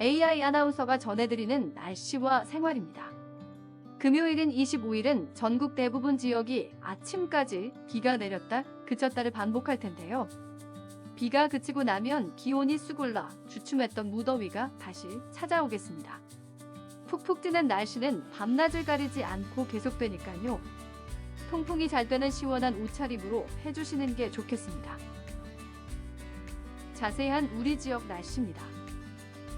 AI 아나운서가 전해드리는 날씨와 생활입니다. 금요일인 25일은 전국 대부분 지역이 아침까지 비가 내렸다 그쳤다를 반복할 텐데요. 비가 그치고 나면 기온이 쑥올라 주춤했던 무더위가 다시 찾아오겠습니다. 푹푹 찌는 날씨는 밤낮을 가리지 않고 계속되니까요. 통풍이 잘 되는 시원한 옷차림으로 해주시는 게 좋겠습니다. 자세한 우리 지역 날씨입니다.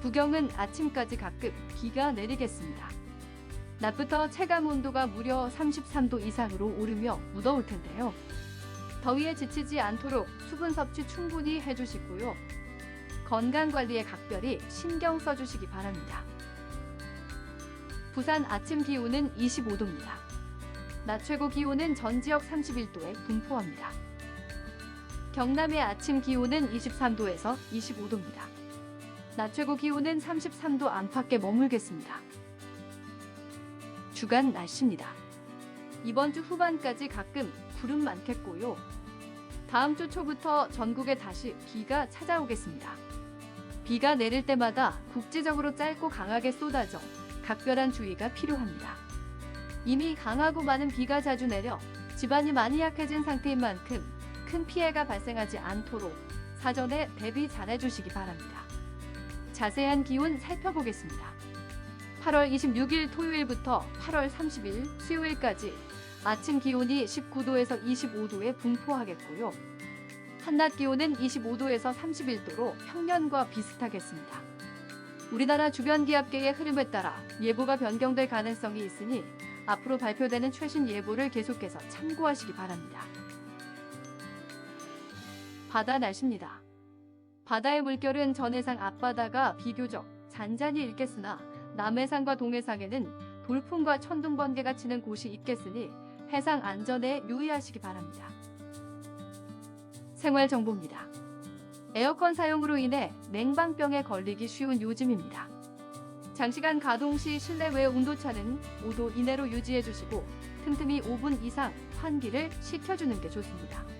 부경은 아침까지 가끔 비가 내리겠습니다. 낮부터 체감 온도가 무려 33도 이상으로 오르며 무더울 텐데요. 더위에 지치지 않도록 수분 섭취 충분히 해주시고요. 건강 관리에 각별히 신경 써주시기 바랍니다. 부산 아침 기온은 25도입니다. 낮 최고 기온은 전 지역 31도에 분포합니다. 경남의 아침 기온은 23도에서 25도입니다. 낮 최고 기온은 33도 안팎에 머물겠습니다. 주간 날씨입니다. 이번 주 후반까지 가끔 구름 많겠고요. 다음 주 초부터 전국에 다시 비가 찾아오겠습니다. 비가 내릴 때마다 국지적으로 짧고 강하게 쏟아져 각별한 주의가 필요합니다. 이미 강하고 많은 비가 자주 내려 집안이 많이 약해진 상태인 만큼 큰 피해가 발생하지 않도록 사전에 대비 잘 해주시기 바랍니다. 자세한 기온 살펴보겠습니다. 8월 26일 토요일부터 8월 30일 수요일까지 아침 기온이 19도에서 25도에 분포하겠고요. 한낮 기온은 25도에서 31도로 평년과 비슷하겠습니다. 우리나라 주변 기압계의 흐름에 따라 예보가 변경될 가능성이 있으니 앞으로 발표되는 최신 예보를 계속해서 참고하시기 바랍니다. 바다 날씨입니다. 바다의 물결은 전해상 앞바다가 비교적 잔잔히 있겠으나 남해상과 동해상에는 돌풍과 천둥 번개가 치는 곳이 있겠으니 해상 안전에 유의하시기 바랍니다. 생활 정보입니다. 에어컨 사용으로 인해 냉방병에 걸리기 쉬운 요즘입니다. 장시간 가동 시 실내외 온도차는 5도 이내로 유지해 주시고 틈틈이 5분 이상 환기를 시켜주는 게 좋습니다.